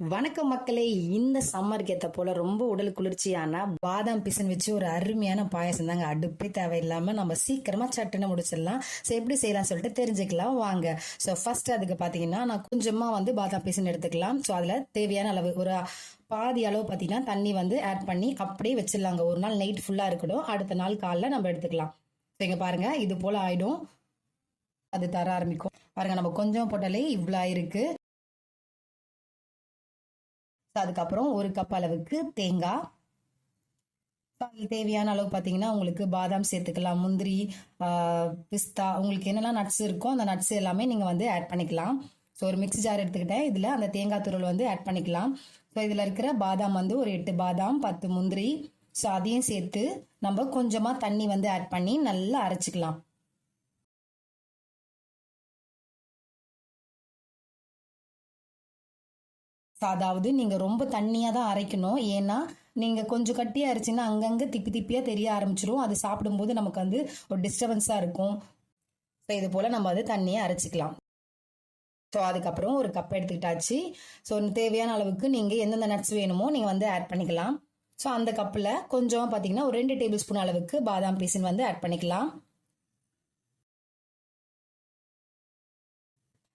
வணக்கம் மக்களே இந்த சம்மருக்கு ஏத்த போல ரொம்ப உடல் குளிர்ச்சியான பாதாம் பிசன் வச்சு ஒரு அருமையான பாயசம் தாங்க. அடுப்பே தேவையில்லாமல் நம்ம சீக்கிரமா சட்டுன்னு முடிச்சிடலாம். ஸோ எப்படி செய்யலாம் சொல்லிட்டு தெரிஞ்சுக்கலாம். வாங்க. ஸோ ஃபர்ஸ்ட் அதுக்கு பாத்தீங்கன்னா நான் கொஞ்சமா வந்து பாதாம் பிசன் எடுத்துக்கலாம். ஸோ அதுல தேவையான அளவு ஒரு பாதி அளவு பார்த்தீங்கன்னா தண்ணி வந்து ஆட் பண்ணி அப்படியே வச்சிடலாங்க. ஒரு நாள் நைட் ஃபுல்லாக இருக்கட்டும். அடுத்த நாள் காலைல நம்ம எடுத்துக்கலாம். ஸோ இங்கே பாருங்க. இது போல் ஆயிடும். அது தர ஆரம்பிக்கும். பாருங்க நம்ம கொஞ்சம் போட்டாலே இவ்வளோ ஆயிருக்கு. அதுக்கப்புறம் ஒரு கப் அளவுக்கு தேங்காய். தேவையான அளவு பார்த்தீங்கன்னா உங்களுக்கு பாதாம் சேர்த்துக்கலாம் முந்திரி பிஸ்தா உங்களுக்கு என்னெல்லாம் நட்ஸ் இருக்கோ அந்த நட்ஸ் எல்லாமே நீங்கள் வந்து ஆட் பண்ணிக்கலாம். ஸோ ஒரு மிக்ஸி ஜார் எடுத்துக்கிட்டேன். இதில் அந்த தேங்காய் துருள் வந்து ஆட் பண்ணிக்கலாம். ஸோ இதில் இருக்கிற பாதாம் வந்து ஒரு எட்டு பாதாம் பத்து முந்திரி. ஸோ அதையும் சேர்த்து நம்ம கொஞ்சமாக தண்ணி வந்து ஆட் பண்ணி நல்லா அரைச்சிக்கலாம். அதாவது நீங்க ரொம்ப தண்ணியா தான் அரைக்கணும். ஏன்னா நீங்க கொஞ்சம் கட்டியா அரைச்சிங்கன்னா அங்கங்க திப்பி திப்பியா தெரிய ஆரம்பிச்சிடும் அது சாப்பிடும்போது நமக்கு வந்து ஒரு டிஸ்டர்பன்ஸா இருக்கும். ஸோ இது போல நம்ம அது தண்ணியை அரைச்சிக்கலாம். ஸோ அதுக்கப்புறம் ஒரு கப் எடுத்துக்கிட்டாச்சு. ஸோ தேவையான அளவுக்கு நீங்கள் எந்தெந்த நட்ஸ் வேணுமோ நீங்கள் வந்து ஆட் பண்ணிக்கலாம். ஸோ அந்த கப்பில் கொஞ்சம் பார்த்தீங்கன்னா ஒரு ரெண்டு டேபிள் ஸ்பூன் அளவுக்கு பாதாம் பீசன் வந்து ஆட் பண்ணிக்கலாம்.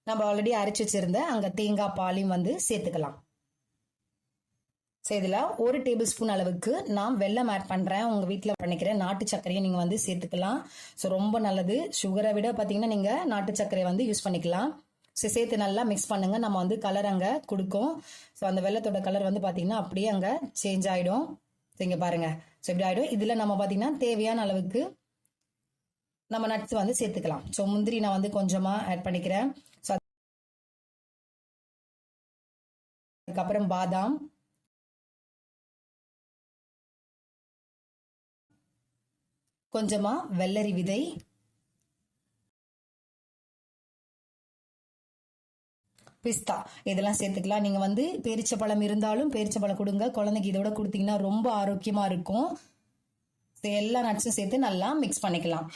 நம்ம ஆல்ரெடி அரைச்சி வச்சிருந்த அங்கே தேங்காய் பாலையும் வந்து சேர்த்துக்கலாம். ஸோ இதில் ஒரு டேபிள் ஸ்பூன் அளவுக்கு நான் வெள்ளம் ஆட் பண்ணுறேன் உங்கள் வீட்டில் பண்ணிக்கிறேன் நாட்டு சர்க்கரையை நீங்கள் வந்து சேர்த்துக்கலாம். ஸோ ரொம்ப நல்லது. சுகரை விட பார்த்தீங்கன்னா நீங்கள் நாட்டு சர்க்கரையை வந்து யூஸ் பண்ணிக்கலாம். ஸோ சேர்த்து நல்லா மிக்ஸ் பண்ணுங்க. நம்ம வந்து கலர் அங்கே கொடுக்கும். ஸோ அந்த வெள்ளத்தோட கலர் வந்து பார்த்தீங்கன்னா அப்படியே அங்கே சேஞ்ச் ஆகிடும் ஸோ இங்கே பாருங்க. ஸோ இப்படி ஆகிடும் இதில் நம்ம பார்த்தீங்கன்னா தேவையான அளவுக்கு நம்ம நட்ஸ் வந்து சேர்த்துக்கலாம். ஸோ முந்திரி நான் வந்து கொஞ்சமாக ஆட் பண்ணிக்கிறேன். ஸோ அதுக்கப்புறம் பாதாம். கொஞ்சமா வெள்ளரி விதை. பிஸ்தா. இதெல்லாம் சேர்த்துக்கலாம். நீங்க வந்து பேரிச்சப்பழம் இருந்தாலும் பேரிச்சப்பழம் கொடுங்க. குழந்தைக்கு இதோட கொடுத்தீங்கன்னா ரொம்ப ஆரோக்கியமா இருக்கும். எல்லா நட்ஸும் சேர்த்து நல்லா மிக்ஸ் பண்ணிக்கலாம்.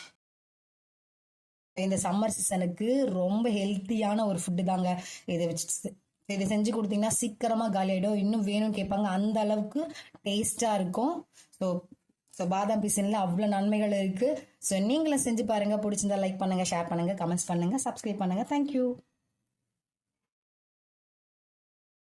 இந்த சம்மர் சீசனுக்கு ரொம்ப ஹெல்த்தியான ஒரு ஃபுட்டு தாங்க. இதை வச்சு இதை செஞ்சு கொடுத்தீங்கன்னா சீக்கிரமாக ஆகிடும் இன்னும் வேணும்னு கேட்பாங்க. அந்த அளவுக்கு டேஸ்ட்டாக இருக்கும். ஸோ ஸோ பாதாம் பிசினில் அவ்வளோ நன்மைகள் இருக்குது ஸோ நீங்களும் செஞ்சு பாருங்கள் பிடிச்சிருந்தா லைக் பண்ணுங்கள் ஷேர் பண்ணுங்கள் கமெண்ட்ஸ் பண்ணுங்கள் சப்ஸ்கிரைப் பண்ணுங்கள் தேங்க்யூ